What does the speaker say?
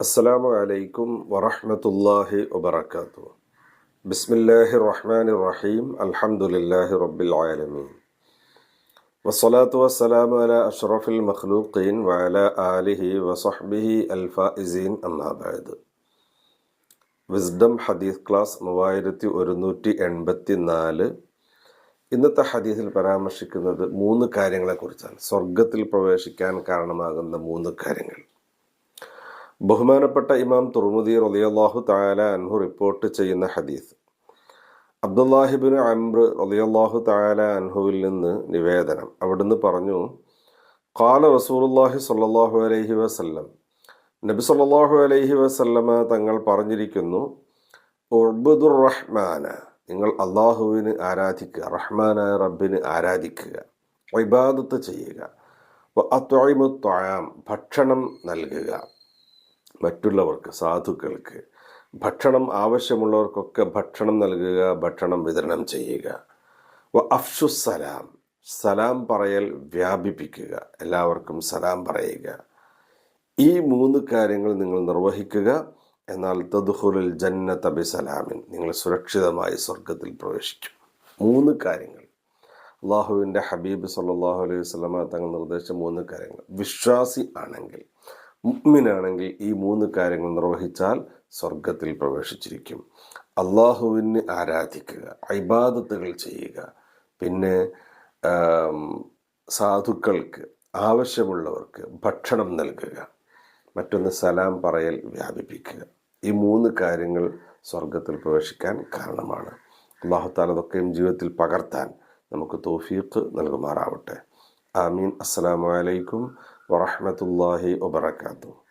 അസ്സലാമു അലൈക്കും വറഹ്മത്തുള്ളാഹി വബറകാതുഹു ബിസ്മില്ലാഹിർ റഹ്മാനിർ റഹീം അൽഹംദുലില്ലാഹി റബ്ബിൽ ആലമീൻ വസ്സലാത്തു വസ്സലാമു അലാ അഷ്റഫിൽ മഖ്ലൂഖീൻ വഅലാ ആലിഹി വസഹ്ബിഹി അൽ ഫായിസീൻ അമ്മാ ബഅദ് വിസ്ഡം ഹദീസ് ക്ലാസ് മൂവായിരത്തി ഒരുന്നൂറ്റി എൺപത്തി നാല് ഇന്നത്തെ ഹദീസിൽ പരാമർശിക്കുന്നത് മൂന്ന് കാര്യങ്ങളെക്കുറിച്ചാണ്. സ്വർഗത്തിൽ പ്രവേശിക്കാൻ കാരണമാകുന്ന മൂന്ന് കാര്യങ്ങൾ. ബഹുമാനപ്പെട്ട ഇമാം തുർമുദി റലിയല്ലാഹു താല അൻഹു റിപ്പോർട്ട് ചെയ്യുന്ന ഹദീസ്. അബ്ദുല്ലാഹിബിൻ അംർ റലിയല്ലാഹു താല അൻഹുവിൽ നിന്ന് നിവേദനം. അവിടുന്ന് പറഞ്ഞു കാല റസൂലുല്ലാഹി സ്വല്ലല്ലാഹു അലൈഹി വസല്ലം നബി സല്ലാഹു അലൈഹി വസല്ലമ തങ്ങൾ പറഞ്ഞിരിക്കുന്നു ഉർബുദുർ റഹ്മാന നിങ്ങൾ അള്ളാഹുവിന് ആരാധിക്കുക റഹ്മാനായ റബ്ബിന് ആരാധിക്കുക ഇബാദത്ത് ചെയ്യുക. അത്വഴിമുത്വാം ഭക്ഷണം നൽകുക. മറ്റുള്ളവർക്ക് സാധുക്കൾക്ക് ഭക്ഷണം ആവശ്യമുള്ളവർക്കൊക്കെ ഭക്ഷണം നൽകുക ഭക്ഷണം വിതരണം ചെയ്യുക. വ അഫ്ഷു സലാം സലാം പറയൽ വ്യാപിപ്പിക്കുക. എല്ലാവർക്കും സലാം പറയുക. ഈ മൂന്ന് കാര്യങ്ങൾ നിങ്ങൾ നിർവഹിക്കുക. എന്നാൽ തദ്ഹുലുൽ ജന്നത്ത ബിസലാമിൻ നിങ്ങൾ സുരക്ഷിതമായി സ്വർഗത്തിൽ പ്രവേശിക്കും. മൂന്ന് കാര്യങ്ങൾ. അള്ളാഹുവിന്റെ ഹബീബ് സല്ലാഹു അലൈഹി വസ്ലമ തങ്ങൾ നിർദ്ദേശിച്ച മൂന്ന് കാര്യങ്ങൾ. വിശ്വാസി ആണെങ്കിൽ മുഗ്മിനാണെങ്കിൽ ഈ മൂന്ന് കാര്യങ്ങൾ നിർവഹിച്ചാൽ സ്വർഗത്തിൽ പ്രവേശിച്ചിരിക്കും. അള്ളാഹുവിന് ആരാധിക്കുക ഇബാദത്തുകൾ ചെയ്യുക പിന്നെ സാധുക്കൾക്ക് ആവശ്യമുള്ളവർക്ക് ഭക്ഷണം നൽകുക മറ്റൊന്ന് സലാം പറയൽ വ്യാപിപ്പിക്കുക. ഈ മൂന്ന് കാര്യങ്ങൾ സ്വർഗത്തിൽ പ്രവേശിക്കാൻ കാരണമാണ്. അള്ളാഹുത്താൽ അതൊക്കെയും ജീവിതത്തിൽ പകർത്താൻ നമുക്ക് തോഫീക്ക് നൽകുമാറാവട്ടെ. ആമീൻ. അസ്സലാമലൈക്കും വറഹമത്തല്ലാഹി വബർക്കാത്തു